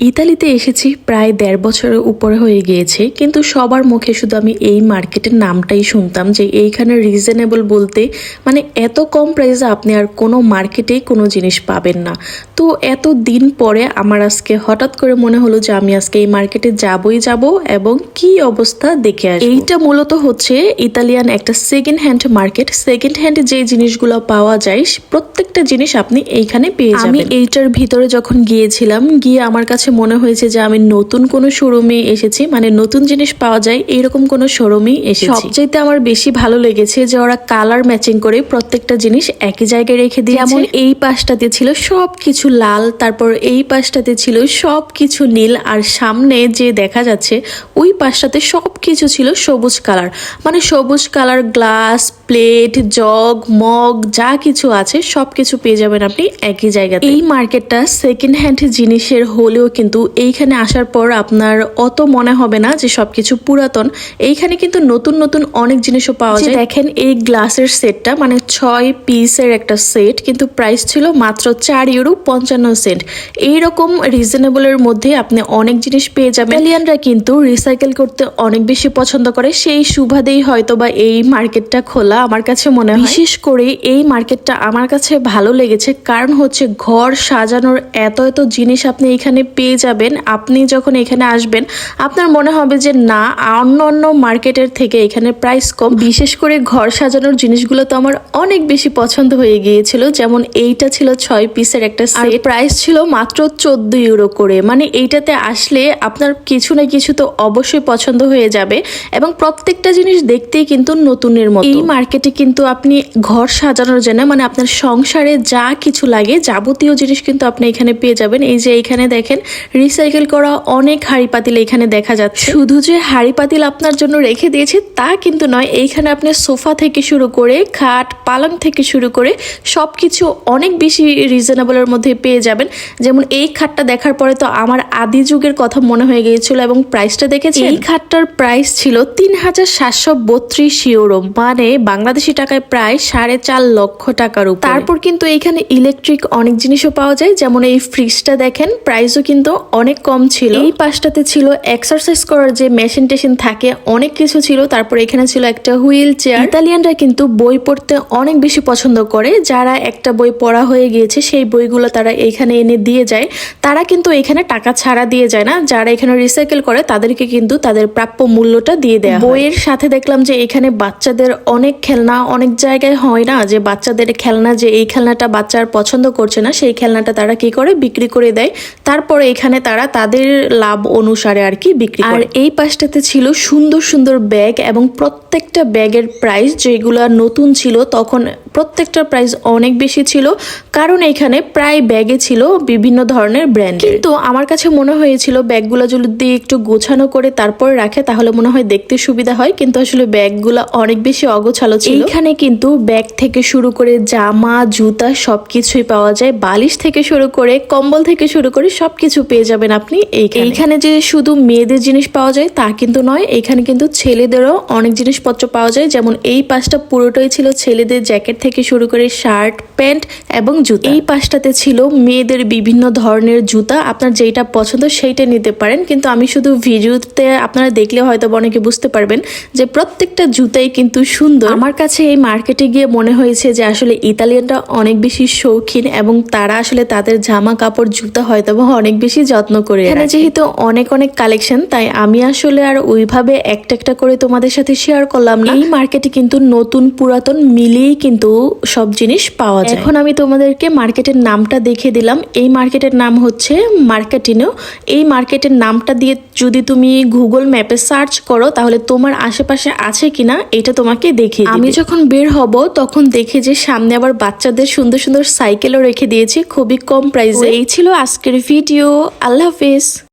ইতালিতে এসেছি প্রায় দেড় বছরের উপরে হয়ে গিয়েছে কিন্তু সবার মুখে শুধু আমি এই মার্কেটের নামটাই শুনতাম যে এইখানে রিজনেবল বলতে মানে এত কম প্রাইসে আপনি আর কোনো মার্কেটেই কোনো জিনিস পাবেন না। তো এত দিন পরে আমার আজকে হঠাৎ করে মনে হলো যে আমি আজকে এই মার্কেটে যাবই যাব এবং কি অবস্থা দেখে আসব। এইটা মূলত হচ্ছে ইতালিয়ান একটা second hand market second hand যে জিনিসগুলো পাওয়া যায় প্রত্যেকটা জিনিস আপনি এইখানে পেয়ে যাবেন। আমি এইটার ভিতরে যখন গিয়েছিলাম গিয়ে আমার কাছে মনে হয়েছে যে আমি নতুন কোনো শোরুমে এসেছি। মানে নতুন জিনিস পাওয়া যায় এইরকম কোনো শোরুমেই এসেছি। সবচাইতে আমার বেশি ভালো লেগেছে যে ওরা কালার ম্যাচিং করে প্রত্যেকটা জিনিস একই জায়গায় রেখে দিয়ে যেমন এই পাশটাতে ছিল সব কিছু লাল তারপর এই পাশটাতে ছিল সব কিছু নীল আর সামনে যে দেখা যাচ্ছে ওই পাশটাতে সব কিছু ছিল সবুজ কালার মানে সবুজ colour glass plate jug mug যা কিছু আছে সব কিছু পেয়ে যাবেন আপনি একই জায়গাতে। এই মার্কেটটা সেকেন্ড হ্যান্ড জিনিসের হলেও কিন্তু এইখানে আসার পর আপনার অত মনে হবে না যে সবকিছু পুরাতন। এইখানে কিন্তু নতুন নতুন অনেক জিনিসও পাওয়া যায়। দেখেন এই গ্লাসের সেটটা মানে ছয় পিসের একটা সেট কিন্তু প্রাইস ছিল মাত্র চার ইউরো পঞ্চান্ন সেন্ট এইরকম রিজনেবলের মধ্যে আপনি অনেক জিনিস পেয়ে যাবেন। ইতালিয়ানরা কিন্তু রিসাইকেল করতে অনেক বেশি পছন্দ করে। সেই সুবাদেই হয়তো বা এই মার্কেটটা খোলা আমার কাছে মনে হয়। বিশেষ করে এই মার্কেটটা আমার কাছে ভালো লেগেছে কারণ হচ্ছে ঘর সাজানোর এত এত জিনিস আপনি এখানে পেয়ে যাবেন। আপনি যখন এখানে আসবেন আপনার মনে হবে যে না অন্য অন্য মার্কেটের থেকে এখানে প্রাইস কম। বিশেষ করে ঘর সাজানোর জিনিসগুলো তো আমার অনেক বেশি পছন্দ হয়ে গিয়েছিল। যেমন এইটা ছিল ছয় পিসের একটা সেট প্রাইস ছিল মাত্র চোদ্দ ইউরো করে। মানে এইটাতে আসলে আপনার কিছু না কিছু তো অবশ্যই পছন্দ হয়ে যাবে। এবং প্রত্যেকটা জিনিস দেখতেই কিন্তু নতুনের মতো। এই মার্কেটে কিন্তু আপনি ঘর সাজানোর জন্য মানে আপনার সংসারে যা কিছু লাগে যাবতীয় জিনিস কিন্তু আপনি এখানে পেয়ে যাবেন। এই যে এখানে দেখেন রিসাইকেল করা অনেক হাড়ি পাতিল এখানে দেখা যাচ্ছে। শুধু যে হাড়ি পাতিল আপনার জন্য রেখে দিয়েছে তা কিন্তু নয় এইখানে আপনি সোফা থেকে শুরু করে খাট পালং থেকে শুরু করে সবকিছু অনেক বেশি রিজনেবলের মধ্যে পেয়ে যাবেন। যেমন এই খাটটা দেখার পরে তো আমার আদি যুগের কথা মনে হয়ে গিয়েছিল এবং প্রাইসটা দেখেছি এই খাটটার প্রাইস ছিল তিন হাজার সাতশো বত্রিশ ইউরো মানে বাংলাদেশি টাকায় প্রায় সাড়ে চার লক্ষ টাকার উপর। তারপর কিন্তু এখানে ইলেকট্রিক অনেক জিনিসও পাওয়া যায় যেমন এই ফ্রিজটা দেখেন প্রাইসও কিন্তু অনেক কম ছিল। এই পাশটাতে ছিল এক্সারসাইজ করার যে মেশিন টেশিন থাকে অনেক কিছু ছিল। তারপর এখানে ছিল একটা হুইল চেয়ার। ইতালিয়ানরা কিন্তু বই পড়তে অনেক বেশি পছন্দ করে। যারা একটা বই পড়া হয়ে গিয়েছে সেই বইগুলো তারা এখানে এনে দিয়ে যায়। তারা কিন্তু এখানে টাকা ছাড়া দিয়ে যায় না। যারা এখানে রিসাইকেল করে তাদেরকে কিন্তু তাদের প্রাপ্য মূল্যটা দিয়ে দেয় বইয়ের সাথে দেখলাম যে এখানে বাচ্চাদের অনেক খেলনা অনেক জায়গায় হয় না যে বাচ্চাদের খেলনা যে এই খেলনাটা বাচ্চার পছন্দ করছে না সেই খেলনাটা তারা কি করে? বিক্রি করে দেয়। তারপরে এখানে তারা তাদের লাভ অনুসারে আর কি বিক্রি আর এই পাশটাতে ছিল সুন্দর সুন্দর ব্যাগ এবং প্রত্যেকটা ব্যাগের প্রাইস যেগুলো নতুন ছিল, তখন প্রত্যেকটা প্রাইস অনেক বেশি ছিল। কারণ এখানে প্রায় ব্যাগে ছিল বিভিন্ন ধরনের ব্র্যান্ড কিন্তু আমার কাছে মনে হয়েছিল ব্যাগগুলো যদি একটু গোছানো করে তারপর রাখে, তাহলে মনে হয় দেখতে সুবিধা হয়। কিন্তু আসলে ব্যাগগুলো অনেক বেশি অগোছালো ছিল। এখানে কিন্তু ব্যাগ থেকে শুরু করে জামা, জুতা সবকিছুই পাওয়া যায়। বালিশ থেকে শুরু করে, কম্বল থেকে শুরু করে সবকিছু পেয়ে যাবেন আপনি এইখানে। যে শুধু মেয়েদের জিনিস পাওয়া যায় তা কিন্তু নয় এখানে কিন্তু ছেলেদেরও অনেক জিনিসপত্র পাওয়া যায়। যেমন এই পাশটা পুরোটাই ছিল ছেলেদের জ্যাকেট থেকে শুরু করে শার্ট প্যান্ট এবং জুতা। এই পাশটাতে ছিল মেয়েদের বিভিন্ন ধরনের জুতা। আপনার যেইটা পছন্দ সেইটা নিতে পারেন। কিন্তু আমি শুধু ভিডিওতে আপনারা দেখলে হয়তো অনেকে বুঝতে পারবেন যে প্রত্যেকটা জুতাই কিন্তু সুন্দর। আমার কাছে এই মার্কেটে গিয়ে মনে হয়েছে যে আসলে ইতালিয়ানরা অনেক বেশি শৌখিন এবং তারা আসলে তাদের জামা কাপড় জুতা হয়তো অনেক বেশি যত্ন করে এখানে যেহেতু অনেক অনেক কালেকশন তাই আমি আসলে আর ওইভাবে একটা একটা করে তোমাদের সাথে শেয়ার করলাম না। এই মার্কেটে কিন্তু নতুন পুরাতন মিলিয়েই কিন্তু সব জিনিস পাওয়া যায়। এখন আমি তোমাদেরকে মার্কেটের নামটা দেখে দিলাম। এই মার্কেটের নাম হচ্ছে মার্কেটিনো এই মার্কেটের নামটা দিয়ে যদি তুমি গুগল ম্যাপে সার্চ করো তাহলে তোমার আশেপাশে আছে কিনা এটা তোমাকে দেখে আমি যখন বের হব তখন দেখে যে সামনে আবার বাচ্চাদের সুন্দর সুন্দর সাইকেলও রেখে দিয়েছি খুবই কম প্রাইসে এই ছিল আজকের ভিডিও আল্লাহ হাফেজ।